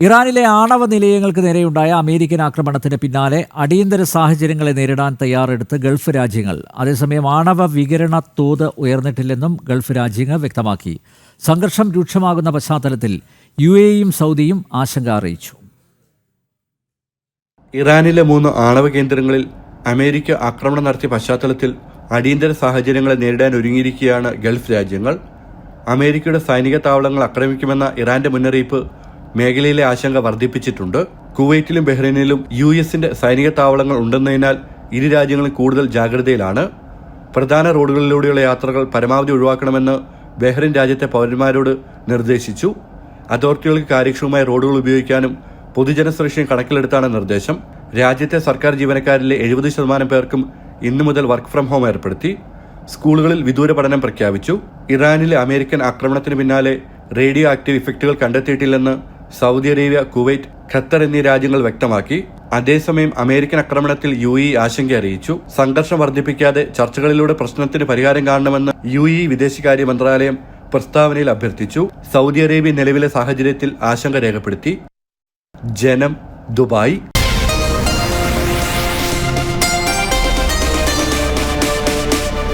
ഇറാനിലെ ആണവ നിലയങ്ങൾക്ക് നേരെയുണ്ടായ അമേരിക്കൻ ആക്രമണത്തിന് പിന്നാലെ അടിയന്തര സാഹചര്യങ്ങളെ നേരിടാൻ തയ്യാറെടുത്ത് ഗൾഫ് രാജ്യങ്ങൾ. അതേസമയം ആണവ വികിരണ തോത് ഉയർന്നിട്ടില്ലെന്നും ഗൾഫ് രാജ്യങ്ങൾ വ്യക്തമാക്കി. സംഘർഷം രൂക്ഷമാകുന്ന പശ്ചാത്തലത്തിൽ യു എയും സൗദിയും ആശങ്ക അറിയിച്ചു. ഇറാനിലെ മൂന്ന് ആണവ കേന്ദ്രങ്ങളിൽ അമേരിക്ക ആക്രമണം നടത്തിയ പശ്ചാത്തലത്തിൽ അടിയന്തര സാഹചര്യങ്ങളെ നേരിടാൻ ഒരുങ്ങിയിരിക്കുകയാണ് ഗൾഫ് രാജ്യങ്ങൾ. അമേരിക്കയുടെ സൈനിക താവളങ്ങൾ ആക്രമിക്കുമെന്ന ഇറാന്റെ മുന്നറിയിപ്പ് മേഖലയിലെ ആശങ്ക വർദ്ധിപ്പിച്ചിട്ടുണ്ട്. കുവൈറ്റിലും ബഹ്റൈനിലും യു എസിന്റെ സൈനിക താവളങ്ങൾ ഉണ്ടെന്നതിനാൽ ഇരു രാജ്യങ്ങളും കൂടുതൽ ജാഗ്രതയിലാണ്. പ്രധാന റോഡുകളിലൂടെയുള്ള യാത്രകൾ പരമാവധി ഒഴിവാക്കണമെന്ന് ബഹ്റൈൻ രാജ്യത്തെ പൗരന്മാരോട് നിർദ്ദേശിച്ചു. അതോറിറ്റികൾക്ക് കാര്യക്ഷമമായ റോഡുകൾ ഉപയോഗിക്കാനും പൊതുജന സുരക്ഷയും കണക്കിലെടുത്താണ് നിർദ്ദേശം. രാജ്യത്തെ സർക്കാർ ജീവനക്കാരിലെ എഴുപത് ശതമാനം പേർക്കും ഇന്നു മുതൽ വർക്ക് ഫ്രം ഹോം ഏർപ്പെടുത്തി. സ്കൂളുകളിൽ വിദൂര പഠനം പ്രഖ്യാപിച്ചു. ഇറാനിലെ അമേരിക്കൻ ആക്രമണത്തിന് പിന്നാലെ റേഡിയോ ആക്റ്റീവ് ഇഫക്റ്റുകൾ കണ്ടെത്തിയിട്ടില്ലെന്ന് സൗദി അറേബ്യ കുവൈറ്റ് ഖത്തർ എന്നീ രാജ്യങ്ങൾ വ്യക്തമാക്കി. അതേസമയം അമേരിക്കൻ ആക്രമണത്തിൽ യു ഇ ആശങ്ക അറിയിച്ചു. സംഘർഷം വർദ്ധിപ്പിക്കാതെ ചർച്ചകളിലൂടെ പ്രശ്നത്തിന് പരിഹാരം കാണണമെന്ന് യു ഇ വിദേശകാര്യ മന്ത്രാലയം പ്രസ്താവനയിൽ അഭ്യർത്ഥിച്ചു. സൗദി അറേബ്യ നിലവിലെ സാഹചര്യത്തിൽ ആശങ്ക രേഖപ്പെടുത്തി. ജനം ദുബായ്.